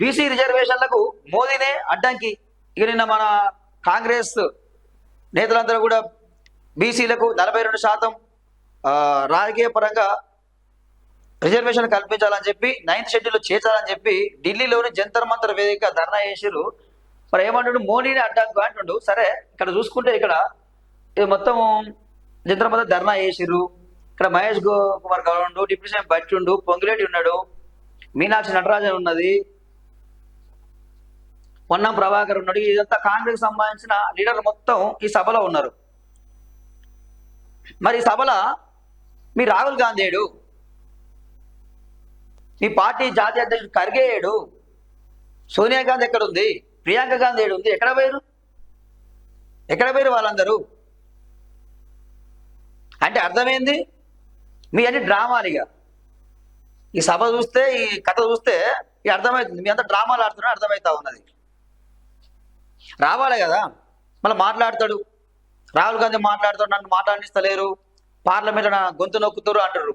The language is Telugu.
బీసీ రిజర్వేషన్లకు మోదీనే అడ్డంకి. ఇక నిన్న మన కాంగ్రెస్ నేతలందరూ కూడా బీసీలకు నలభై రెండు శాతం రాజకీయ పరంగా రిజర్వేషన్ కల్పించాలని చెప్పి నైన్త్ షెడ్యూల్ చేర్చాలని చెప్పి ఢిల్లీలోని జంతర్ మంతర్ వేదిక ధర్నా చేసిరు మరి ఏమంటుండు? మోడీని అడ్డంకు అంటుండు. సరే ఇక్కడ చూసుకుంటే ఇక్కడ ఇది మొత్తం జంతర్ మంతర్ ధర్నా చేసిర్రు ఇక్కడ మహేష్ కుమార్ గౌడ్ ఉండు డిప్యూటీ సీఎం బట్టి ఉండు పొంగిరెడ్డి ఉన్నాడు. మీనాక్షి నటరాజన్ ఉన్నది. పొన్నం ప్రభాకర్ ఉన్నాడు. ఇదంతా కాంగ్రెస్ సంబంధించిన లీడర్ మొత్తం ఈ సభలో ఉన్నారు. మరి ఈ సభలో మీ రాహుల్ గాంధీ ఏడు మీ పార్టీ జాతీయ అధ్యక్షుడు ఖర్గే ఏడు సోనియా గాంధీ ఎక్కడ ఉంది ప్రియాంక గాంధీ ఏడు ఉంది. ఎక్కడ పోయారు ఎక్కడ పోయారు వాళ్ళందరూ? అంటే అర్థమైంది? మీ అన్ని డ్రామాలుగా ఈ సభ చూస్తే ఈ కథ చూస్తే ఈ అర్థమవుతుంది. మీ అంతా డ్రామాలు ఆడుతున్నా అర్థమవుతా ఉన్నది. రావాలి కదా. మళ్ళీ మాట్లాడతాడు. రాహుల్ గాంధీ మాట్లాడుతాడు నన్ను మాట్లాడిస్తలేరు. పార్లమెంట్ నా గొంతు నొక్కుతారు అంటారు